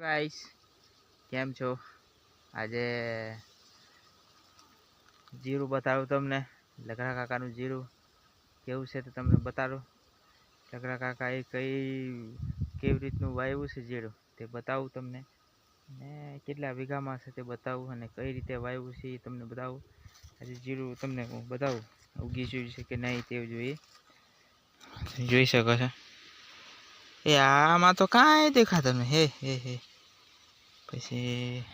Guys, કેમ છો? આજે જીરું બતાવું તમને. લગડા કાકાનું જીરું કેવું છે તો તમને બતાડું. કાકા એ કઈ, કેવી રીતનું વાવ્યું છે જીરું તે બતાવું તમને. ને કેટલા વીઘામાં છે તે બતાવું અને કઈ રીતે વાવ્યું છે એ તમને બતાવું. આજે જીરું તમને હું બતાવું. ઉગી જોયું છે કે નહીં તેવું જોઈએ. જોઈ શકો છો. એ આમાં તો કાંઈ દેખાતું નહીં. હે હે હે. પછી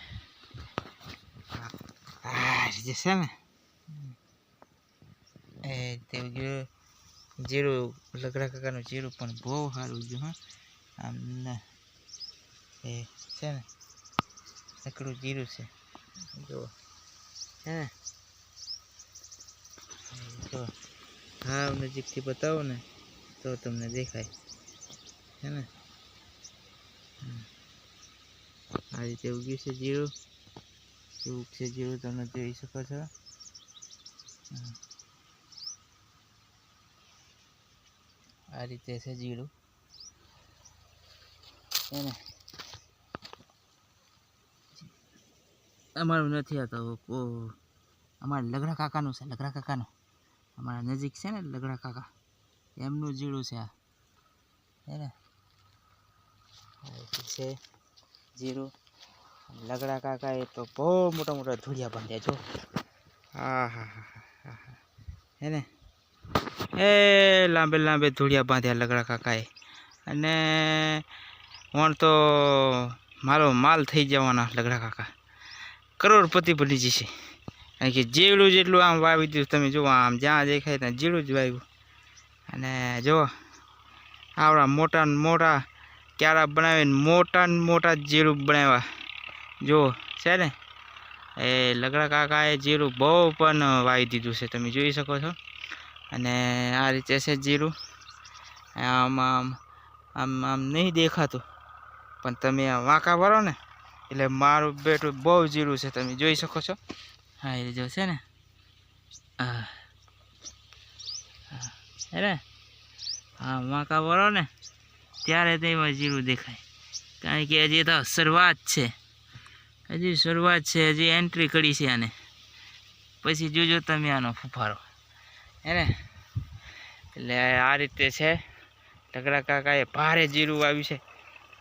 જે છે ને એ તે ઉગ્યું જીરું લગડા કાકાનું જીરું પણ બહુ સારું ઉગ્યું હા આમ એ છે ને નકરું જીરું છે જો હે જો હા નજીકથી બતાવો ને તો તમને દેખાય છે ને આ રીતે ઉગ્યું છે જીરું કેવું છે જીરું તમે જોઈ શકો છો. આ રીતે છે જીરું છે ને અમારું નથી આવતો અમારા લગડા કાકાનું છે, લગડા કાકાનું. અમારા નજીક છે ને લગડા કાકા. એમનું જીરું છે આ. હે ને છે જીરું લગડા કાકા એ તો બહુ મોટા મોટા ધૂળિયા બાંધ્યા જો હા હા હા હા હા ને? એ લાંબે લાંબે ધૂળિયા બાંધ્યા લગડા કાકાએ. અને વણ તો મારો માલ થઈ જવાના લગડા કાકા. કરોડપતિ બની જશે. કારણ કે જેવડું જેટલું આમ વાવી દીધું, તમે જુઓ, આમ જ્યાં દેખાય ત્યાં જીરું જ વાવ્યું. અને જુઓ, આવડા મોટા મોટા ક્યારા બનાવીને મોટા ને મોટા જીરું બનાવ્યા. જુઓ છે ને? એ લગડા કાકાએ જીરું બહુ પણ વાવી દીધું છે, તમે જોઈ શકો છો. અને આ રીતે છે જીરું. આમ આમ આમ આમ નહીં દેખાતું. પણ તમે આ વાંકા ભરો ને, એટલે મારું બેટું બહુ જીરું છે, તમે જોઈ શકો છો. હા, એ જો છે ને. હા ને? હા વાંકા ભરો ને, ત્યારે તેમાં જીરું દેખાય. કારણ કે હજી તો શરૂઆત છે. હજી શરૂઆત છે, હજી એન્ટ્રી કરી છે આને. પછી જોજો તમે આનો ફૂફારો. હે ને? એટલે આ રીતે છે. લગડા કાકાએ ભારે જીરું આવ્યું છે.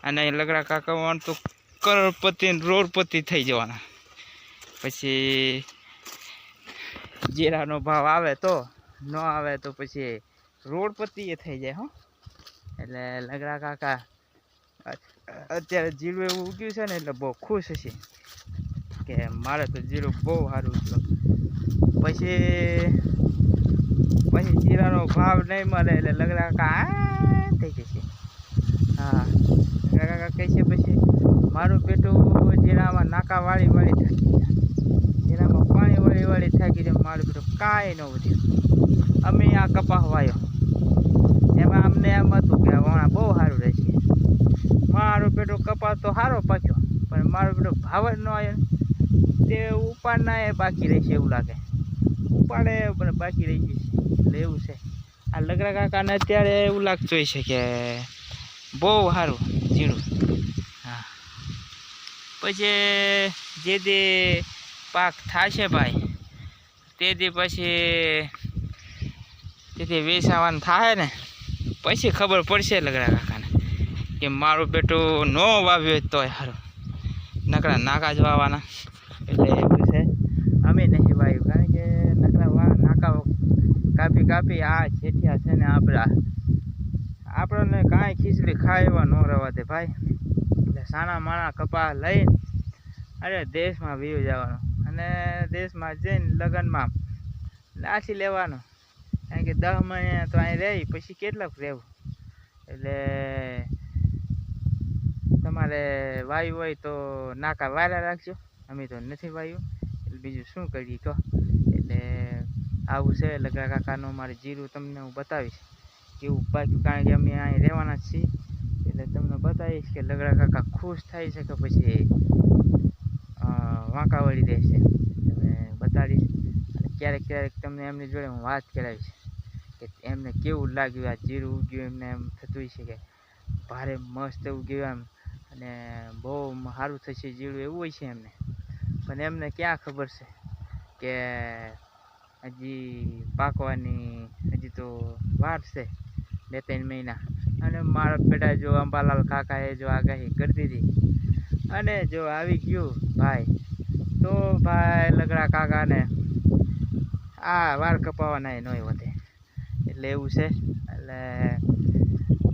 અને લગડા કાકા તો કરોડપતિ રોડપતિ થઈ જવાના. પછી જીરાનો ભાવ આવે તો, ન આવે તો પછી રોડપતિ એ થઈ જાય, હો. એટલે લગડા કાકા અત્યારે જીરું એવું ઉગ્યું છે ને એટલે બહુ ખુશ છે કે મારે તો જીરું બહુ સારું ઉગ્યું પછી પછી જીરાનો ભાવ નહીં મળે એટલે લગડા કાકા થઈ જશે. હા, લગડા કાકા કહે છે પછી, મારું પેટું જીરામાં નાકા વાળી વાળી થાકી ગયા. જીરામાં પાણી વાળી વાળી થાકી જાય મારું પેટું કાંઈ ન વધ્યું અમે આ કપાસ વાયો. એમાં અમને એમ હતું કે વણા બહુ સારું રહેશે. મારો પેટો કપાસ તો સારો પાક્યો પણ મારો પેટો ભાવ જ ન આવ્યો તે ઉપાડના એ બાકી રહેશે એવું લાગે. ઉપાડે પણ બાકી રહી જશે એટલે એવું છે. આ લગડા કાકાને અત્યારે એવું લાગતું હોય છે કે બહુ સારું જીરું હા. પછી જે દે પાક થશે ભાઈ, તે દી પછી તેથી વેચાવાનું થાય ને, પછી ખબર પડશે લગડા કાકાને. કે મારું બેટું ન વાવ્યું હોય તોય સારું નકરા નાકા જ વાવવાના એટલે એવું છે. અમે નહીં વાવ્યું, કારણ કે નકરા વા, નાકા કાપી કાપી આ છેઠિયા છે ને આપણા આપણને કાંઈ ખીચડી ખાય એવા ન રહેવા દે ભાઈ. એટલે સાણા માણા કપા લઈને અરે દેશમાં વીવ જવાનું. અને દેશમાં જઈને લગ્નમાં નાસી લેવાનું. કારણ કે દસ મહિના તો અહીં રહી, પછી કેટલાક રહેવું? એટલે તમારે વાયુ હોય તો નાકા વાયરા રાખજો. અમે તો નથી વાયુ. એટલે બીજું શું કરીએ કહો? એટલે આવું છે. લગડા કાકાનું મારે જીરું તમને હું બતાવીશ. કેવું પાક્યું કારણ કે અમે અહીં રહેવાના છીએ. એટલે તમને બતાવીશ કે લગડા કાકા ખુશ થાય છે કે પછી વાંકા વળી રહેશે તમે બતાડીશ ક્યારેક ક્યારેક તમને એમની જોડે હું વાત કરાવીશ કે એમને કેવું લાગ્યું આ જીરું ઉગ્યું એમને એમ થતું હશે કે ભારે મસ્ત ઉગ્યું એમ. અને બહુ સારું થશે જીરું એવું હોય છે એમને. પણ એમને ક્યાં ખબર છે કે હજી પાકવાની હજી તો વાર છે બે ત્રણ મહિના. અને મારા બેટા જો અંબાલાલ કાકાએ જો આગાહી કરી દીધી. અને જો આવી ગયું ભાઈ, તો ભાઈ લગડા કાકાને આ વાર કપાવાના નહીં વધે. એટલે એવું છે. એટલે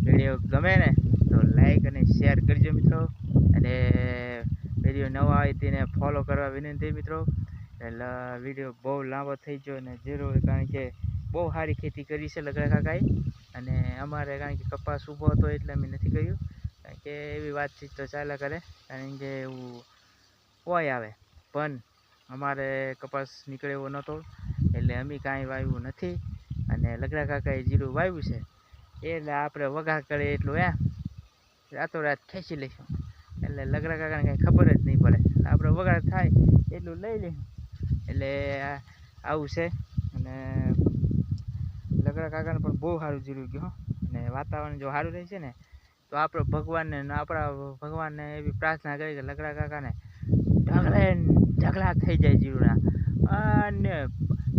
વીડિયો ગમે ને તો લાઈક અને શેર કરજો મિત્રો. અને વીડિયો નવા હોય તેને ફોલો કરવા વિનંતી મિત્રો. એટલે વીડિયો બહુ લાંબો થઈ ગયો અને જરૂર કારણ કે બહુ સારી ખેતી કરી છે લગડા કાકાએ. અને અમારે કારણ કે કપાસ ઊભો હતો એટલે અમે નથી કર્યું. કારણ કે એવી વાતચીત તો ચાલ્યા કરે. કારણ કે એવું હોય આવે. પણ અમારે કપાસ નીકળે એવો નહોતો. એટલે અમે કાંઈ વાવ્યું નથી. અને લગડા કાકાએ જીરું વાવ્યું છે. એટલે આપણે વઘાર કરીએ એટલું એ રાતોરાત ખેંચી લઈશું. એટલે લગડા કાકાને કાંઈ ખબર જ નહીં પડે. આપણે વગાડ થાય એટલું લઈ લઈશું. એટલે આવું છે. અને લગડા કાકાને પણ બહુ સારું જીરું ગયું. અને વાતાવરણ જો સારું રહેશે ને, તો આપણો ભગવાનને આપણા ભગવાનને એવી પ્રાર્થના કરી કે લગડા કાકાને ઢગલે ઢગલા થઈ જાય જીરુના. અને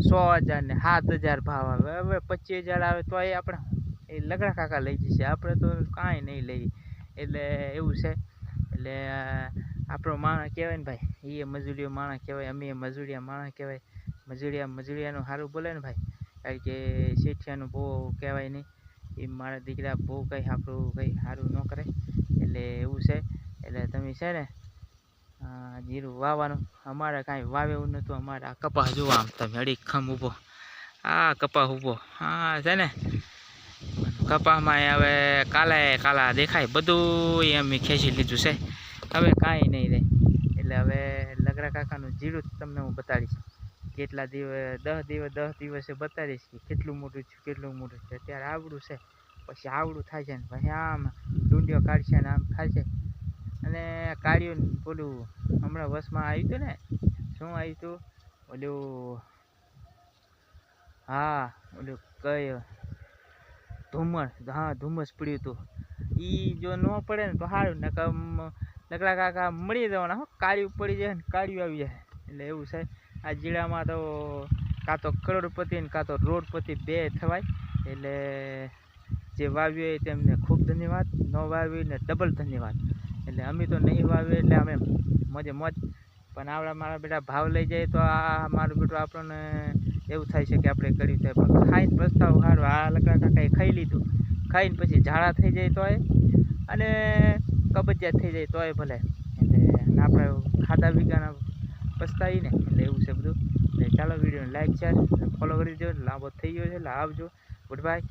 સો હજાર ને સાત હજાર ભાવ આવે. હવે પચીસ હજાર આવે તો એ આપણે એ લગડા કાકા લઈ જશે. આપણે તો કાંઈ નહીં લઈ એટલે એવું છે. એટલે આપણો માણસ કહેવાય ને ભાઈ એ મજૂરીઓ માણસ કહેવાય, અમે મજૂરિયા માણસ કહેવાય. મજૂરિયા મજૂરિયાનું સારું બોલે ને ભાઈ, કારણ કે શેઠિયાનું બહુ કહેવાય નહીં. એ મારા દીકરા બહુ કંઈ આપણું કંઈ સારું ન કરે. એટલે એવું છે. એટલે તમે છે ને જીરું વાવવાનું. અમારે કાંઈ વાવે એવું નહોતું. અમારે આ કપાસ જુઓ આમ તમે અડી ખમ ઊભો. આ કપાસ ઊભો. હા, છે ને. કપાસમાં હવે કાલે કાલા દેખાય બધું એમ ખેંચી લીધું છે. હવે કાંઈ નહીં રહે એટલે હવે લગરા કાકાનું જીરું તમને હું બતાડીશ. કેટલા દિવસ દસ દિવસ દસ દિવસે બતાડીશ કે કેટલું મોટું છે કેટલું મોટું છે અત્યારે આવડું છે. પછી આવડું થાય છે ને પછી આમ ડુંડિયો કાઢશે ને આમ થાય છે. અને કાઢ્યું પેલું હમણાં વસમાં આવ્યું હતું ને, શું આવ્યું હતું? ઓલું હા, ઓલું કઈ ધુમ્મસ, હા, ધુમ્મસ પડ્યું હતું એ જો ન પડે ને તો સારું ને નકરા કાકા મળી જવાના, હો, કાળિયું પડી જાય ને કાળિયું આવી જાય. એટલે એવું છે. આ જિલ્લામાં તો કાં તો કરોડપતિ ને કાં તો રોડપતિ બે થવાય. એટલે જે વાવ્યું એ તેમને ખૂબ ધન્યવાદ, ન વાવ્યું ને ડબલ ધન્યવાદ. એટલે અમે તો નહીં વાવીએ એટલે અમે મોજે મોજ. પણ આવડા મારા બેટા ભાવ લઈ જાય તો આ મારું બેટું આપણને એવું થાય છે કે આપણે કર્યું છે પણ ખાઈને પસ્તાવ સારું. આ લકડા કાકાએ ખાઈ લીધું. ખાઈને પછી ઝાડા થઈ જાય તોય અને કબજિયાત થઈ જાય તોય ભલે. એટલે આપણે ખાધા વિગાના પસ્તાવીને એટલે એવું છે બધું. ચાલો વિડીયોને લાઈક શેર ફોલો કરી દેજો. લાંબો થઈ ગયો છે, એટલે આવજો. Good bye